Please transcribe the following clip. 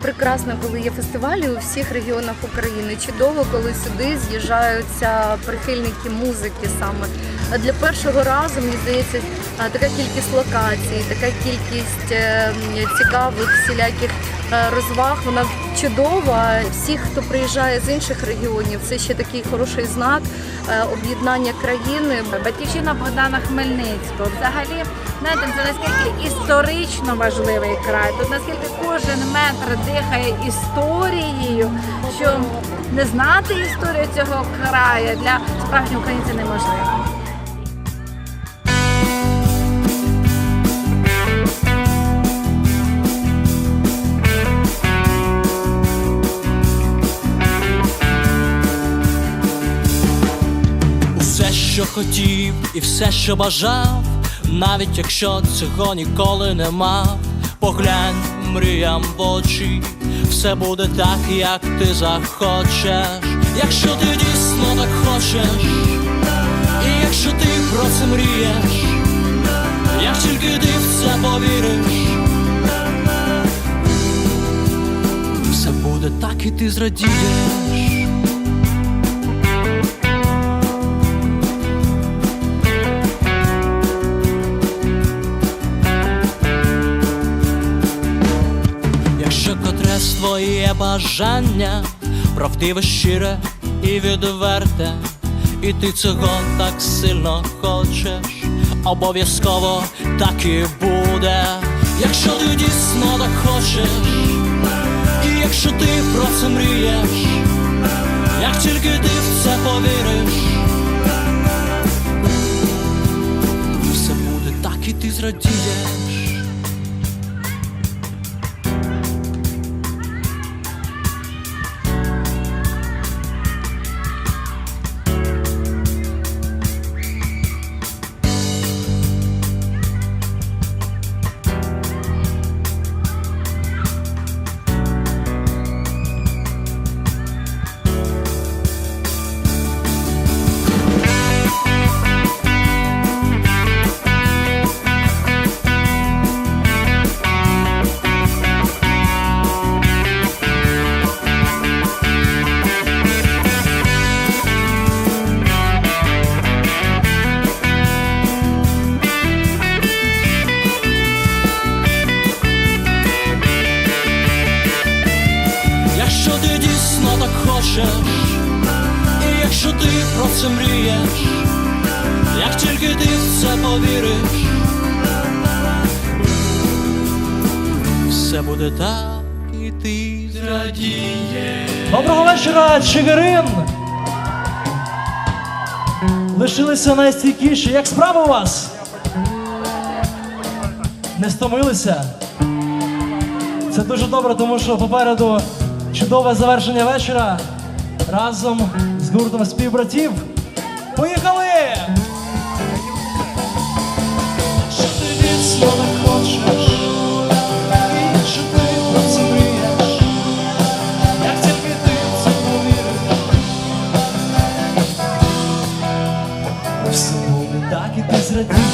прекрасно, коли є фестивалі у всіх регіонах України. Чудово, коли сюди з'їжджаються прихильники музики саме. Для першого разу мені здається така кількість локацій, така кількість е, цікавих всіляких е, розваг. Вона чудова. Всі, хто приїжджає з інших регіонів, це ще такий хороший знак е, об'єднання країни. Батьківщина Богдана Хмельницького. Взагалі, знаєте, це наскільки історично важливий край. Тут наскільки кожен метр дихає історією, що не знати історію цього краю для справжнього українця неможливо. Усе, що хотів, і все, що бажав, навіть якщо цього ніколи не мав, поглянь мріям в очі, все буде так, як ти захочеш, якщо ти дійсно так хочеш, і якщо ти про це мрієш, як тільки ти в це повіриш, все буде так, і ти зрадієш. Бажання правдиве, щире і відверте, і ти цього так сильно хочеш, обов'язково так і буде. Якщо ти дійсно так хочеш, і якщо ти про це мрієш, як тільки ти в це повіриш, все буде так, і ти зрадієш. Хочеш, і якщо ти про це мрієш, як тільки ти в це повіриш, все буде так, і ти зрадієш. Доброго вечора, Чигирин! Лишилися найстійкіші. Як справа у вас? Не стомилися? Це дуже добре, тому що попереду чудове завершення вечора разом з гуртом співбратів. Поїхали! Що ти дійсно не хочеш, все буде так і ти зрадієш.